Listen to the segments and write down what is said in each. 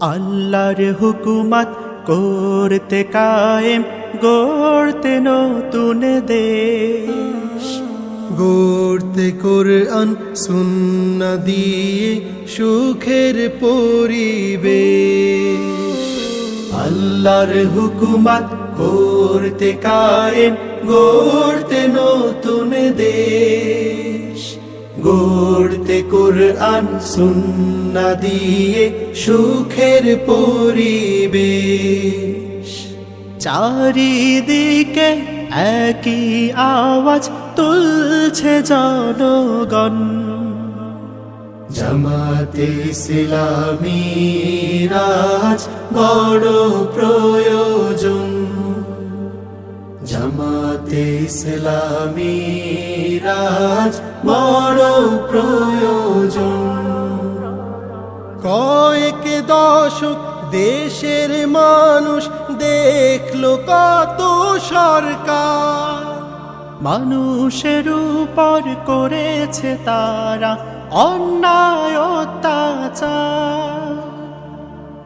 আল্লাহর হুকুমত করতে কায়েম গড়তে নতুন দেশ। গড়তে কোরআন সুন্না দিয়ে সুখের পরিবেশ। আল্লাহর হুকুমত করতে কায়েম গড়তে নতুন দেশ। গড়তে কোরআন সুন্না দিয়ে সুখের পরিবেশ। চারিদিকে একই আওয়াজ তুলছে জনগণ। জামাতে ইসলামী রাজ বড় প্রয়োজন ইসলামী রাজ বড় প্রয়োজন কয়েক দশক দেশের মানুষ দেখল কত সরকার। মানুষের উপর করেছে তারা অন্যায়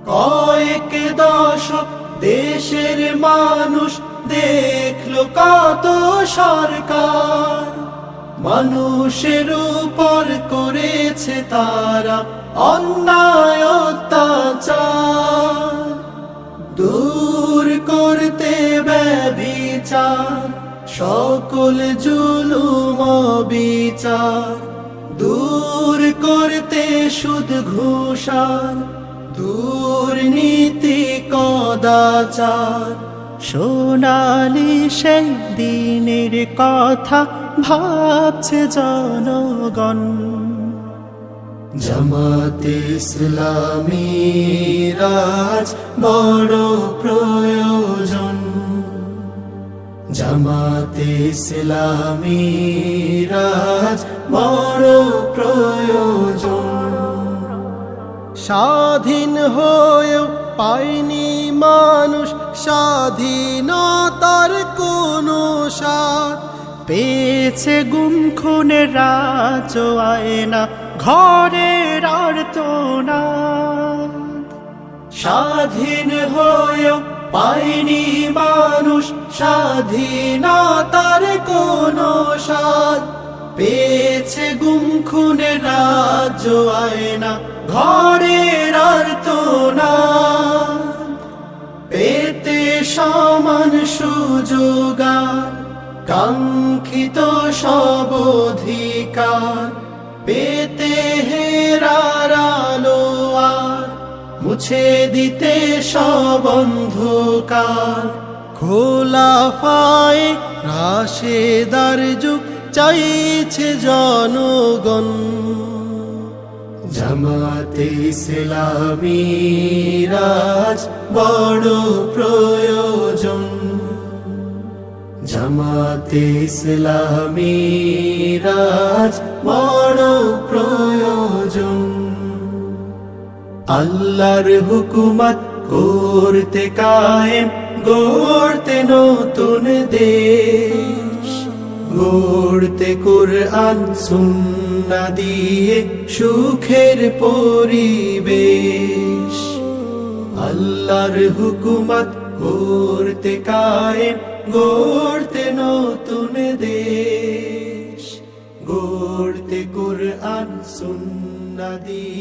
কয়েক দশক দেশের মানুষ দেখল কত সরকার। মানুষের উপর করেছে তারা অন্যায় অত্যাচার। দূর করতে ব্যবিচার সকল জুলুম বিচার দূর করতে সুদ ঘুষার, দুর্নীতি কদাচার। সোনালি সেই দিনের কথা ভাবছে জনগণ। জামাতে রাজ বড় প্রয়োজন। জামাতে রাজ বড় প্রয়োজন। স্বাধীন হয়েও পায়নি মানুষ স্বাধীনতার কোনো স্বাদ। পেয়েছে গুম খুনের রাজ আয়না, ঘরের না। স্বাধীন হয়েও পায়নি মানুষ স্বাধীনতার কোনো স্বাদ। পেয়েছে গুম রাজ্য আয়না, ঘরের আর্তনা পেতে সমান সুযোগার, কাঙ্ক্ষিত সব অধিকার। পেতে হেরার আলো আর, মুছে দিতে সব অন্ধকার। খোলা ফায় রাশেদার যুগ, চাইছে জনগণ। জামাতে ইসলামী রাজ বড় প্রয়োজন। জামাতে ইসলামী রাজ বড় প্রয়োজন। আল্লাহর হুকুমত করতে কায়েম, গড়তে নতুন দেশ। গড়তে কোরআন সুন্না দিয়ে সুখের পরিবেশ। আল্লাহর হুকুমত করতে কায়েম, গড়তে নতুন দেশ। গড়তে কোরআন সুন্না দিয়ে